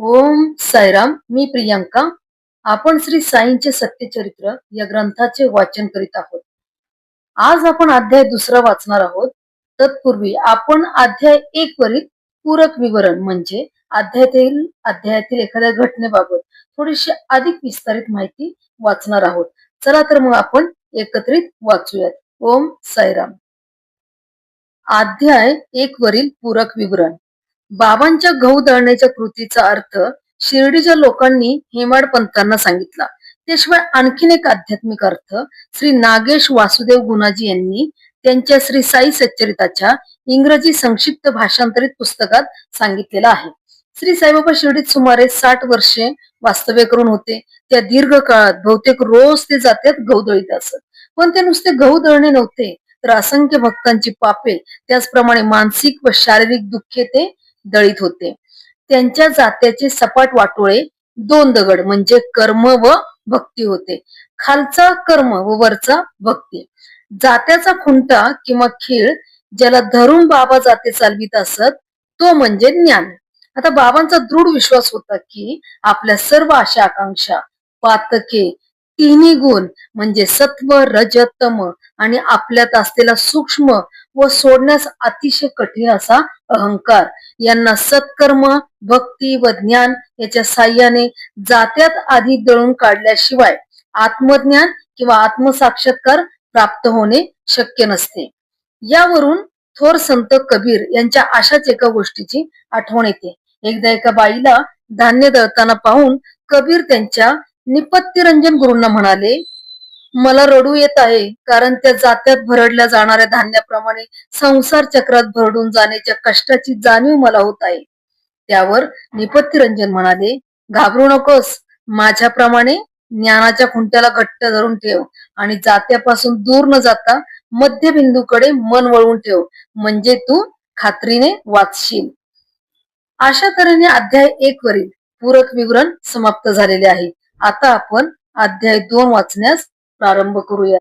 ओम साईराम मी प्रियांका. आपण श्री साईंचे सत्यचरित्र या ग्रंथाचे वाचन करीत आहोत. आज आपण अध्याय दुसरा वाचणार आहोत. तत्पूर्वी आपण अध्याय एक वरील पूरक विवरण म्हणजे अध्यायातील अध्यायातील एखाद्या घटनेबाबत थोडीशी अधिक विस्तारित माहिती वाचणार आहोत. चला तर मग आपण एकत्रित वाचूयात. ओम साईराम. अध्याय एक वरील पूरक विवरण. बाबांच्या गहू दळण्याच्या कृतीचा अर्थ शिर्डीच्या लोकांनी हेमाड पंतांना सांगितला. त्याशिवाय आणखीन एक आध्यात्मिक अर्थ श्री नागेश वासुदेव गुणाजी यांनी त्यांच्या श्री साई सच्चरिताच्या इंग्रजी संक्षिप्त भाषांतरित पुस्तकात सांगितलेला आहे. श्री साईबाबा शिर्डीत सुमारे साठ वर्षे वास्तव्य करून होते. त्या दीर्घ काळात बहुतेक रोज ते जात्यात गहू दळीत असत. पण ते नुसते गहू दळणे नव्हते तर असंख्य भक्तांची पापे त्याचप्रमाणे मानसिक व शारीरिक दुःखे ते दळीत होते. त्यांच्या जात्याचे सपाट वाटोळे दोन दगड म्हणजे कर्म व भक्ती होते. खालचा कर्म व वरचा भक्ती. जात्याचा खुंटा किंवा खीळ ज्याला धरून बाबा जाते चालवित असत तो म्हणजे ज्ञान. आता बाबांचा दृढ विश्वास होता की आपल्या सर्व आशा आकांक्षा पातके तिन्ही गुण म्हणजे सत्व रजतम आणि आपल्यात असलेला सूक्ष्म व सोडण्यास अतिशय कठीण असा अहंकार. यांना सत्कर्म भक्ती व ज्ञान याच्या साह्याने जात्यात आधी दळून काढल्याशिवाय आत्मज्ञान किंवा आत्मसाक्षात्कार प्राप्त होणे शक्य नसते. यावरून थोर संत कबीर यांच्या अशाच एका गोष्टीची आठवण येते. एकदा एका बाईला धान्य दळताना पाहून कबीर त्यांच्या निपत्तिरंजन गुरुंना म्हणाले मला रडू येत आहे कारण त्या जात्यात भरडल्या जाणाऱ्या धान्याप्रमाणे संसार चक्रात भरडून जाण्याच्या कष्टाची जाणीव मला होत आहे. त्यावर निपत्तिरंजन म्हणाले घाबरू नकोस माझ्याप्रमाणे ज्ञानाच्या खुंट्याला घट्ट धरून ठेव आणि जात्यापासून दूर न जाता मध्यबिंदूकडे मन वळवून ठेव म्हणजे तू खात्रीने वाचशील. अशा तऱ्हेने अध्याय एक वरील पूरक विवरण समाप्त झालेले आहे. आता आपण अध्याय दोन वाचण्यास प्रारंभ करूया.